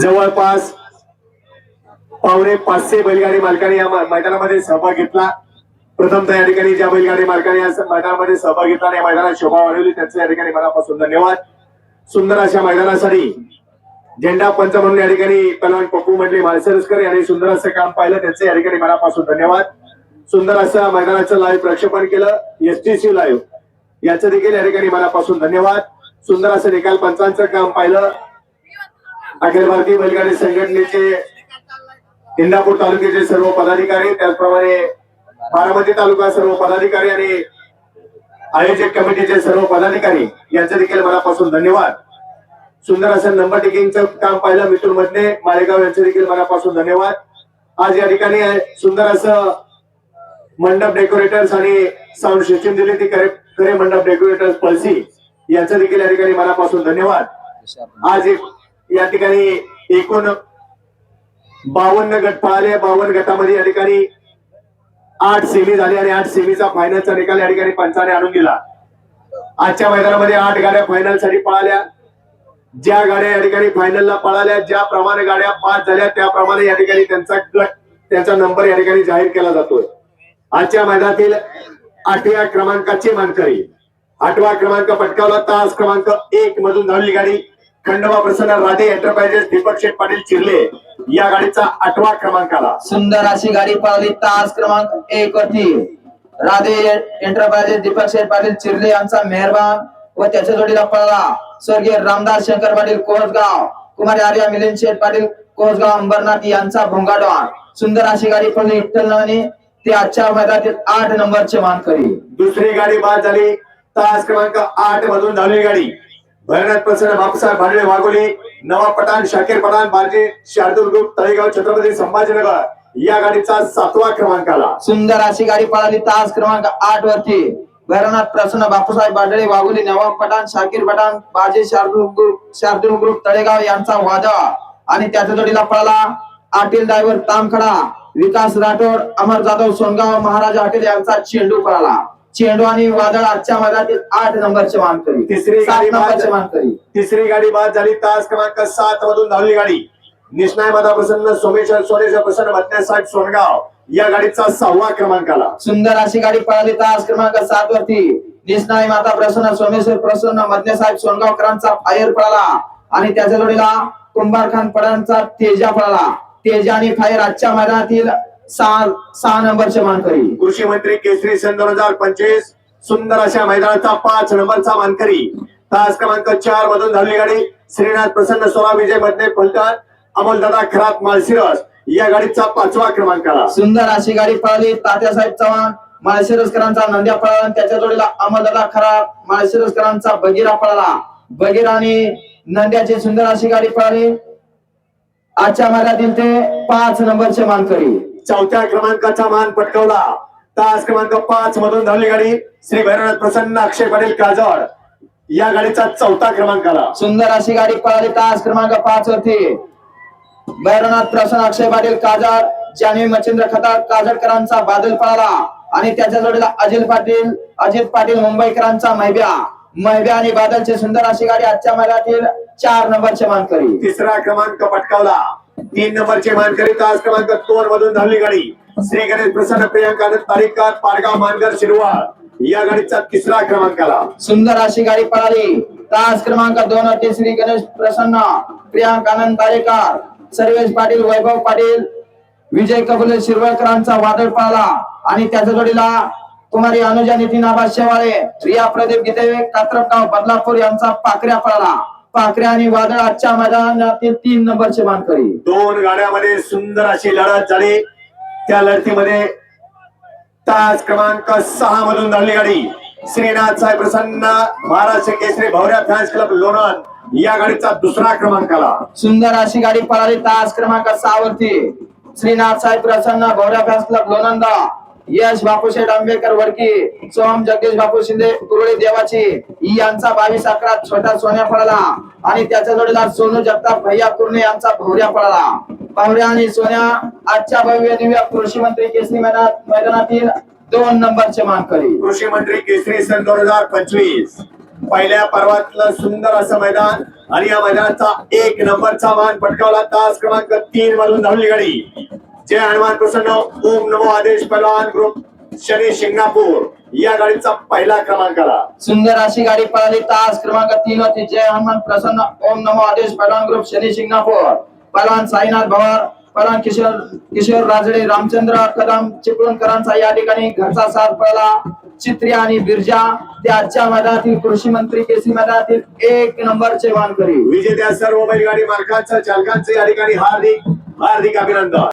जवळपास पावणे पाचशे बैलगाडी मालकाने या मैदानामध्ये सहभाग घेतला. प्रथमतः या ठिकाणी ज्या बैलगाडी मालकाने या मैदानामध्ये सहभाग घेतला आणि या मैदानात शोभा वाढवली त्यांचं या ठिकाणी मनापासून धन्यवाद. सुंदर अशा मैदानासाठी झेंडा पंच म्हणून या ठिकाणी पलवान पप्पू मंडळी माळसरसकर यांनी सुंदर असं काम पाहिलं त्यांचं या ठिकाणी मनापासून धन्यवाद. सुंदर असं मैदानाचं लाईव्ह प्रक्षेपण केलं एसटीसी लाईव्ह याचं देखील या ठिकाणी मनापासून धन्यवाद. सुंदर असं निकाल पंचांचं काम पाहिलं. अखिल भारतीय बैलगाडी संघटनेचे इंदापूर तालुक्याचे सर्व पदाधिकारी त्याचप्रमाणे बारामती तालुका सर्व पदाधिकारी आणि आयोजक कमिटीचे सर्व पदाधिकारी यांचे देखील मनापासून धन्यवाद. सुंदर असं नंबर टेकिंगचं काम पाहिलं मिथून मधने माळेगाव यांचे देखील मनापासून धन्यवाद. आज या ठिकाणी सुंदर असं मंडप डेकोरेटर्स आणि साऊंड सिस्टीम दिली ती करे करे मंडप डेकोरेटर्स पळसी यांचं देखील या ठिकाणी मनापासून धन्यवाद. आज एक या ठिकाणी एकूण बावन्न गट पळाले बावन्न गटामध्ये या ठिकाणी आठ सेमी झाली आणि आठ सेमीचा फायनलचा निकाल या ठिकाणी पंचाने आणून दिला. आजच्या मैदानामध्ये आठ गाड्या फायनलसाठी पळाल्या. ज्या गाड्या या ठिकाणी फायनलला पळाल्या ज्याप्रमाणे गाड्या पास झाल्या त्याप्रमाणे या ठिकाणी त्यांचा गट त्यांचा नंबर या ठिकाणी जाहीर केला जातोय. आजच्या मैदानातील आठव्या क्रमांकाची मानकरी. आठवा क्रमांक पटकावला. तास क्रमांक एक मधून धावली गाडी. खंडोबा प्रसन्न राधे एंटरप्राइजेस दीपक शेठ पाटील चिरले या गाडीचा आठवा क्रमांक आला. सुंदर अशी गाडी पळाली तास क्रमांक एक वरती. राधे एंटरप्राइजेस दीपक शेठ पाटील चिरले यांचा मेहरबान व त्याच्या जोडीला पळाला. स्वर्गीय रामदास शंकर पाटील कोहसगाव कुमारी आर्या मिलिंद शेठ पाटील कोहसगाव अंबरनाथ यांचा भोंगाडवा सुंदर अशी गाडी विठ्ठल नावाने. ते आजच्या मैदानातील आठ नंबरचे मानकरी. दुसरी गाडी बाद झाली. तास क्रमांक आठ मधून धावली गाडी. भैरनाथ प्रसन्न बापूसाहेब भांडळे वाघोली नवाब पठाण शाकीर पठाण बारजी शार्दूल ग्रुप तळेगाव छत्रपती संभाजीनगर. या गाडीचा सातवा क्रमांक आला. सुंदर अशी गाडी पळाली तास क्रमांक आठ वरती. भैरवनाथ प्रसन्न बापूसाहेब बांडळे वाघोली नवाब पठाण शाकीर पठाण बाजी शार्दूल ग्रुप शार्दूल ग्रुप तळेगाव यांचा वादा आणि त्याच्या जोडीला पळाला आटील ड्रायव्हर तामखडा विकास राठोड अमर जाधव सोनगाव महाराज हॉटेल यांचा चेंडू पळाला. चेंडू आणि वादळ आजच्या मैदानातील आठ नंबरचे मानकरी. तिसरी सात गाडी बाद नंबरचे मानकरी. तिसरी गाडी बाद झाली. तास क्रमांक सात मधून धावली गाडी. निष्णाय माता प्रसन्न सोमेश्वर सोनेश्वर प्रसन्न मधण्यासाहेब सोनगाव या गाडीचा सहावा क्रमांक आला सुंदर अशी गाडी पळाली तास क्रमांक सात वरती. निष्णाई माता प्रसन्न सोमेश्वर प्रसन्न मधने साहेब सोनगावकरांचा फायर पळाला. आणि त्याच्या जोडीला कुंभार खान पडांचा तेजा पळाला. तेजा आणि फायर आजच्या मैदानातील सहा सहा नंबरचे मानकरी. कृषी मंत्री केसरी सन दोन हजार पंचवीस सुंदर अशा मैदानाचा पाच नंबरचा मानकरी. तास क्रमांक चार मधून धावली गाडी श्रीनाथ प्रसन्न सोळा विजय मधने फलटण अमोलदादा खरात माळशिरस. या गाडीचा पाचवा क्रमांक आला सुंदर अशी गाडी पळाली तात्यासाहेब चव्हाण माळशिरसकरांचा नंद्या पळाला आणि त्याच्या जोडीला अमरदादा खरा माळशिरसकरांचा बगीरा पळाला. बगीरा आणि नंद्याची सुंदर अशी गाडी पळाली. आजच्या मैदानातील ते पाच नंबरचे मानकरी. चौथ्या क्रमांकाचा मान पटकावला. तास क्रमांक पाच मधून धावली गाडी. श्री भैरवनाथ प्रसन्न अक्षय पाटील काजळ. या गाडीचा चौथा क्रमांक आला. सुंदर अशी गाडी पळाली तास क्रमांक पाच वरती. भैरवनाथ प्रसन्न अक्षय पाटील काजळ जान्हवी मच्छिंद्र खताळ काजळकरांचा बादल पळाला. आणि त्याच्या जोडीला अजित पाटील अजित पाटील मुंबईकरांचा मैब्या. मैब्या आणि बादलचे सुंदर अशी गाडी आजच्या मैदानातील चार नंबरचे मानकरी. तिसरा क्रमांक पटकावला. तीन नंबरचे मानकरी तास क्रमांक दोन मधून धावली गाडी. श्री गणेश प्रसन्न प्रियांका तारीखकर पारगाव मानकर शिरवाळ या गाडीचा तिसरा क्रमांक आला सुंदर अशी गाडी पळाली. तास क्रमांक दोन होते श्री गणेश प्रसन्न प्रियांकानंद तारेकर सर्वेश पाटील वैभव पाटील विजय कबुले शिरवळकरांचा वादळ पळाला. आणि त्याच्या जोडीला कुमारी अनुजा नितीन आबा शेवाळे रिया प्रदीप गीते कात्रपगाव बदलापूर यांचा पाकऱ्या पळाला. पाकऱ्या आणि वादळ आजच्या मैदानातील तीन नंबरचे मानकरी. दोन गाड्यामध्ये सुंदर अशी लढत झाली. त्या लढतीमध्ये तास क्रमांक सहा मधून धावली गाडी. श्रीनाथ साहेब प्रसन्न महाराष्ट्र केसरी भवऱ्या फॅन्स क्लब लोणंद या गाडीचा दुसरा क्रमांक आला सुंदर अशी गाडी पळाली तास क्रमांक सहा वरती. श्रीनाथ साहेब प्रसन्न गौऱ्या फॅन्स क्लब लोणंदा. यश बापूशेठ आंबेकर वडकी सोहम जगदीश बापू शिंदे कुरळी देवाची यांचा बावीस अकरा छोटा सोन्या पळाला आणि त्याच्या जोडीला सोनू जगताप भैया कुर्णे यांचा भवऱ्या पळाला भवऱ्या आणि सोन्या आजच्या भव्य दिव्य कृषी मंत्री केसरी मैदानात मैदानातील दोन नंबरचे मानकरी. कृषी मंत्री केसरी सन दोन हजार पंचवीस. पहिल्या पर्वातलं सुंदर असं मैदान आणि या मैदानाचा एक नंबरचा मान पटकावला तास क्रमांक तीन मधून धावली गाडी जय हनुमान प्रसन्न ओम नमो आदेश पहलवान ग्रुप शनी शिंगणापूर या गाडीचा पहिला क्रमांक आला. सुंदर अशी गाडी पळाली तास क्रमांक तीन होती. जय हनुमान प्रसन्न ओम नमो आदेश पहलवान ग्रुप शनी शिंगणापूर पहलवान साईनाथ भवार पहलवान किशोर किशोर राजडे रामचंद्र कदम चिपळूणकरांचा या ठिकाणी घरचा साथ पळाला. चित्री आणि बिरजा ते आजच्या मैदानातील कृषी मंत्री केसी मैदानातील एक नंबरचे मानकरी विजेत्या सर्व बैलगाडी मालकांचं चालकांचं या ठिकाणी हार्दिक हार्दिक अभिनंदन.